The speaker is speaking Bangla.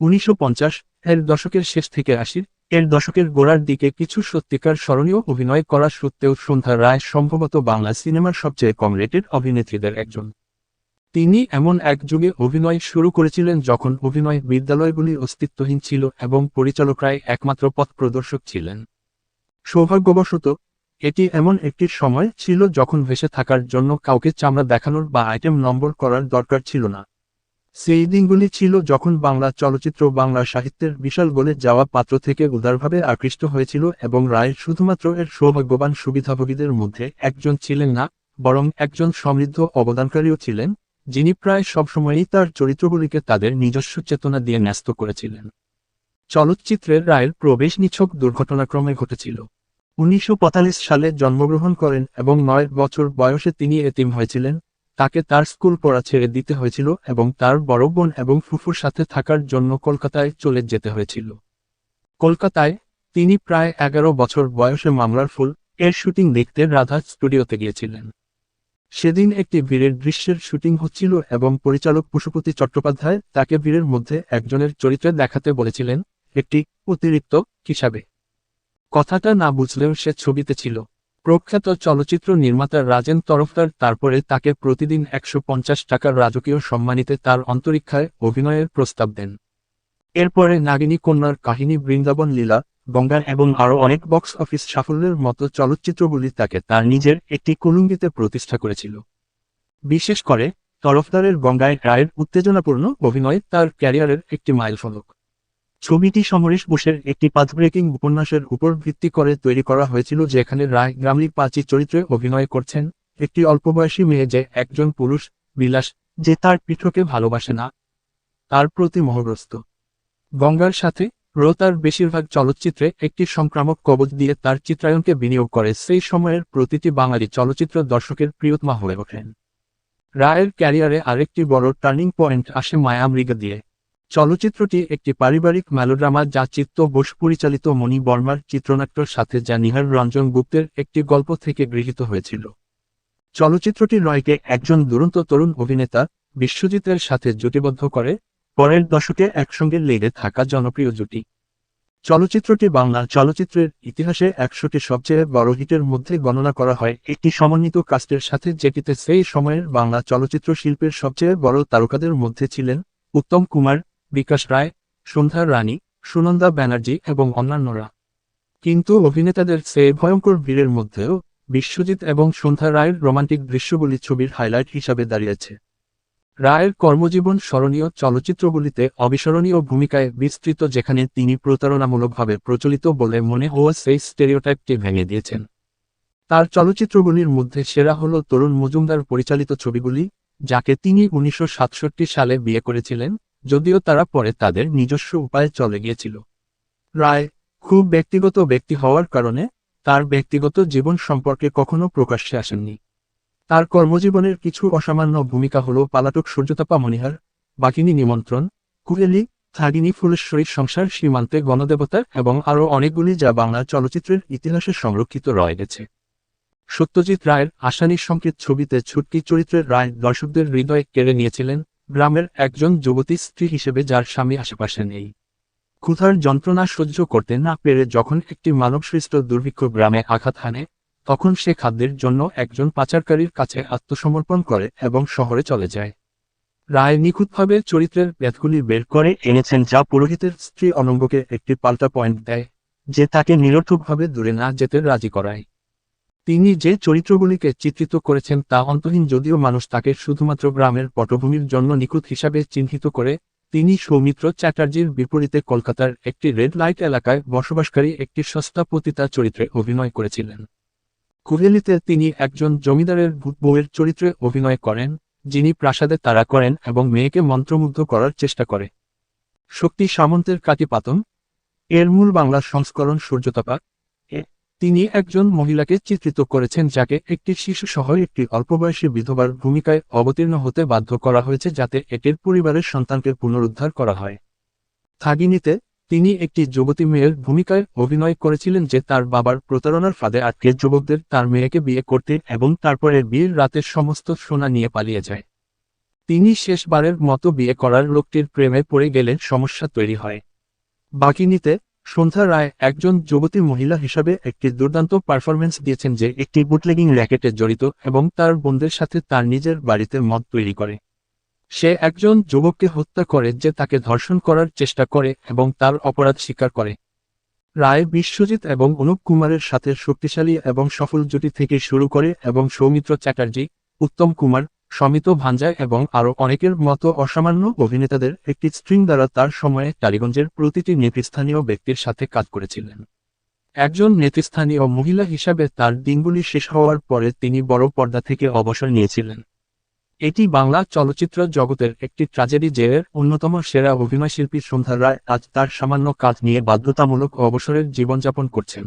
উনিশশো পঞ্চাশ, এর দশকের শেষ থেকে আশির, এর দশকের গোড়ার দিকে কিছু সত্যিকার স্মরণীয় অভিনয় করা সত্ত্বেও সন্ধ্যা রায় সম্ভবত বাংলা সিনেমার সবচেয়ে কম রেটেড অভিনেত্রীদের একজন। তিনি এমন এক যুগে অভিনয় শুরু করেছিলেন যখন অভিনয় বিদ্যালয়গুলি অস্তিত্বহীন ছিল এবং পরিচালকরাই একমাত্র পথ প্রদর্শক ছিলেন। সৌভাগ্যবশত, এটি এমন একটি সময় ছিল যখন ভেসে থাকার জন্য কাউকে চামড়া দেখানোর বা আইটেম নম্বর করার দরকার ছিল না। সেই দিনগুলি ছিল যখন বাংলা চলচ্চিত্র বাংলা সাহিত্যের বিশাল বলে যাওয়া পাত্র থেকে উদারভাবে আকৃষ্ট হয়েছিল এবং রায় শুধুমাত্র এর সৌভাগ্যবান সুবিধাভোগীদের মধ্যে একজন ছিলেন না, বরং একজন সমৃদ্ধ অবদানকারীও ছিলেন, যিনি প্রায় সবসময়ই তার চরিত্রগুলিকে তাদের নিজস্ব চেতনা দিয়ে ন্যস্ত করেছিলেন। চলচ্চিত্রের রায়ের প্রবেশ নিছক দুর্ঘটনাক্রমে ঘটেছিল। উনিশশো পঁয়তাল্লিশ সালে জন্মগ্রহণ করেন এবং নয় বছর বয়সে তিনি এতিম হয়েছিলেন। তাকে তার স্কুল পড়া ছেড়ে দিতে হয়েছিল এবং তার বড় বোন এবং ফুফুর সাথে থাকার জন্য কলকাতায় চলে যেতে হয়েছিল। কলকাতায় তিনি প্রায় এগারো বছর বয়সে মামলার ফুল এর শুটিং দেখতে রাধা স্টুডিওতে গিয়েছিলেন। সেদিন একটি বীরের দৃশ্যের শুটিং হচ্ছিল এবং পরিচালক পশুপতি চট্টোপাধ্যায় তাকে বীরের মধ্যে একজনের চরিত্রে দেখাতে বলেছিলেন, একটি অতিরিক্ত হিসাবে কথাটা না বুঝলেও সে ছবিতে ছিল। প্রখ্যাত চলচ্চিত্র নির্মাতা রাজেন তরফদার তারপরে তাকে প্রতিদিন একশো পঞ্চাশ টাকার রাজকীয় সম্মানিতে তার অন্তরীক্ষায় অভিনয়ের প্রস্তাব দেন। এরপরে নাগিনী কন্যার কাহিনী বৃন্দাবন লীলা গঙ্গা এবং আরও অনেক বক্স অফিস সাফল্যের মতো চলচ্চিত্রগুলি তাকে তার নিজের একটি কুলুঙ্গিতে প্রতিষ্ঠা করেছিল। বিশেষ করে তরফদারের গঙ্গায় রায়ের উত্তেজনাপূর্ণ অভিনয় তার ক্যারিয়ারের একটি মাইলফলক। ছবিটি সমরেশ বোসের একটি পাথব্রেকিং উপন্যাসের উপর ভিত্তি করে তৈরি করা হয়েছিল, যেখানে রায় গ্রামলি পাঁচি চরিত্রে অভিনয় করছেন। একটি অল্পবয়সী মেয়ে যে একজন পুরুষ, বিলাস, যে তার পিঠকে ভালোবাসে না, তার প্রতি মোহগ্রস্ত। গঙ্গার সাথে রো তার বেশিরভাগ চলচ্চিত্রে একটি সংক্রামক কবচ দিয়ে তার চিত্রায়নকে বিনিয়োগ করে, সেই সময়ের প্রতিটি বাঙালি চলচ্চিত্র দর্শকের প্রিয়তমা হয়ে ওঠেন। রায়ের ক্যারিয়ারে আরেকটি বড় টার্নিং পয়েন্ট আসে মায়া মৃগা দিয়ে। চলচ্চিত্রটি একটি পারিবারিক মেলোড্রামা যা চিত্ত বোস পরিচালিত মণি বর্মার চিত্রনাট্যর সাথে যা নিহার রঞ্জন গুপ্তের একটি গল্প থেকে গৃহীত হয়েছিল। চলচ্চিত্রটি রয়কে একজন দুরন্ত তরুণ অভিনেতা বিশ্বজিতের সাথে জুটিবদ্ধ করে, পরের দশকে একসঙ্গে লেগে থাকা জনপ্রিয় জুটি। চলচ্চিত্রটি বাংলা চলচ্চিত্রের ইতিহাসে একশোটি সবচেয়ে বড় হিটের মধ্যে গণনা করা হয়। একটি সমন্বিত কাস্টের সাথে যেটিতে সেই সময়ের বাংলা চলচ্চিত্র শিল্পের সবচেয়ে বড় তারকাদের মধ্যে ছিলেন উত্তম কুমার বিকাশ রায়, সন্ধ্যা রানী সুনন্দা ব্যানার্জি এবং অন্যান্যরা। কিন্তু অভিনেতাদের সে ভয়ঙ্কর ভিড়ের মধ্যেও বিশ্বজিৎ এবং সন্ধ্যা রায়ের রোমান্টিক দৃশ্যগুলি ছবির হাইলাইট হিসাবে দাঁড়িয়েছে। রায়ের কর্মজীবন স্মরণীয় চলচ্চিত্রগুলিতে অবিস্মরণীয় ভূমিকায় বিস্তৃত যেখানে তিনি প্রতারণামূলকভাবে প্রচলিত বলে মনে হওয়া সেই স্টেরিওটাইপটি ভেঙে দিয়েছেন। তার চলচ্চিত্রগুলির মধ্যে সেরা হল তরুণ মজুমদার পরিচালিত ছবিগুলি, যাকে তিনি উনিশশো সাতষট্টি সালে বিয়ে করেছিলেন যদিও তারা পরে তাদের নিজস্ব উপায়ে চলে গিয়েছিল। রায় খুব ব্যক্তিগত ব্যক্তি হওয়ার কারণে তার ব্যক্তিগত জীবন সম্পর্কে কখনো প্রকাশ্যে আসেননি। তার কর্মজীবনের কিছু অসামান্য ভূমিকা হল পালাটক সূর্যতাপা মনিহার বাকিনী নিমন্ত্রণ কুরেলি থাগিনী ফুলেশ্বরীর সংসার সীমান্তে গণদেবতা এবং আরও অনেকগুলি যা বাংলা চলচ্চিত্রের ইতিহাসে সংরক্ষিত রয়ে গেছে। সত্যজিৎ রায়ের আসানি সংকেত ছবিতে ছুটকি চরিত্রের রায় দর্শকদের হৃদয়ে কেড়ে নিয়েছিলেন গ্রামের একজন যুবতী স্ত্রী হিসেবে যার স্বামী আশেপাশে নেই। ক্ষুধার যন্ত্রণা সহ্য করতে না পেরে যখন একটি মানবসৃষ্ট দুর্ভিক্ষ গ্রামে আঘাত হানে, তখন সে খাদ্যের জন্য একজন পাচারকারীর কাছে আত্মসমর্পণ করে এবং শহরে চলে যায়। রায় নিখুঁতভাবে চরিত্রের ব্যাথগুলি বের করে এনেছেন যা পুরোহিতের স্ত্রী অনঙ্গকে একটি পাল্টা পয়েন্ট দেয়, যে তাকে নিরর্থকভাবে দূরে না যেতে রাজি করায়। তিনি যে চরিত্রগুলিকে চিত্রিত করেছেন তা অন্তহীন যদিও মানুষ তাকে শুধুমাত্র গ্রামের পটভূমির জন্য নিখুঁত হিসাবে চিহ্নিত করে, তিনি সৌমিত্র চ্যাটার্জির বিপরীতে কলকাতার একটি রেড লাইট এলাকায় বসবাসকারী একটি সস্তা পতিতা চরিত্রে অভিনয় করেছিলেন। কুহেলিতে তিনি একজন জমিদারের বউয়ের চরিত্রে অভিনয় করেন, যিনি প্রাসাদে তারা করেন এবং মেয়েকে মন্ত্রমুগ্ধ করার চেষ্টা করে। শক্তি সামন্তের কাটিপাতন, এর মূল বাংলা সংস্করণ সূর্যতাপা তিনি একজন মহিলাকে চিত্রিত করেছেন যাকে একটি শিশু সহ একটি অল্পবয়সী বিধবার ভূমিকায় অবতীর্ণ হতে বাধ্য করা হয়েছে যাতে এটির পরিবারের সন্তানকে পুনরুদ্ধার করা হয়। থাগিনীতে তিনি একটি যুবতী মেয়ের ভূমিকায় অভিনয় করেছিলেন যে তার বাবার প্রতারণার ফাঁদে আটকে যুবকদের তার মেয়েকে বিয়ে করতে এবং তারপরে বিয়ের রাতের সমস্ত সোনা নিয়ে পালিয়ে যায়। তিনি শেষবারের মতো বিয়ে করার লোকটির প্রেমে পড়ে গেলে সমস্যা তৈরি হয়। বাকিনিতে সন্ধ্যা রায় একজন যুবতী মহিলা হিসাবে একটি দুর্দান্ত পারফরমেন্স দিয়েছেন যে একটি বুটলেগিং র্যাকেটে জড়িত এবং তার বোনদের সাথে তার নিজের বাড়িতে মদ তৈরি করে। সে একজন যুবককে হত্যা করে যে তাকে ধর্ষণ করার চেষ্টা করে এবং তার অপরাধ স্বীকার করে। রায় বিশ্বজিৎ এবং অনুপ কুমারের সাথে শক্তিশালী এবং সফল জুটি থেকে শুরু করে এবং সৌমিত্র চ্যাটার্জি, উত্তম কুমার সমিত ভাঞ্জা এবং আরও অনেকের মতো অসামান্য অভিনেতাদের একটি স্ট্রিং দ্বারা তার সময়ে টালিগঞ্জের প্রতিটি নেতৃস্থানীয় ব্যক্তির সাথে কাজ করেছিলেন। একজন নেতৃস্থানীয় মহিলা হিসাবে তার দিনগুলি শেষ হওয়ার পরে তিনি বড় পর্দা থেকে অবসর নিয়েছিলেন। এটি বাংলা চলচ্চিত্র জগতের একটি ট্র্যাজেডি যে অন্যতম সেরা অভিনয়শিল্পী সন্ধ্যা রায় আজ তার সামান্য কাজ নিয়ে বাধ্যতামূলক অবসরের জীবনযাপন করছেন।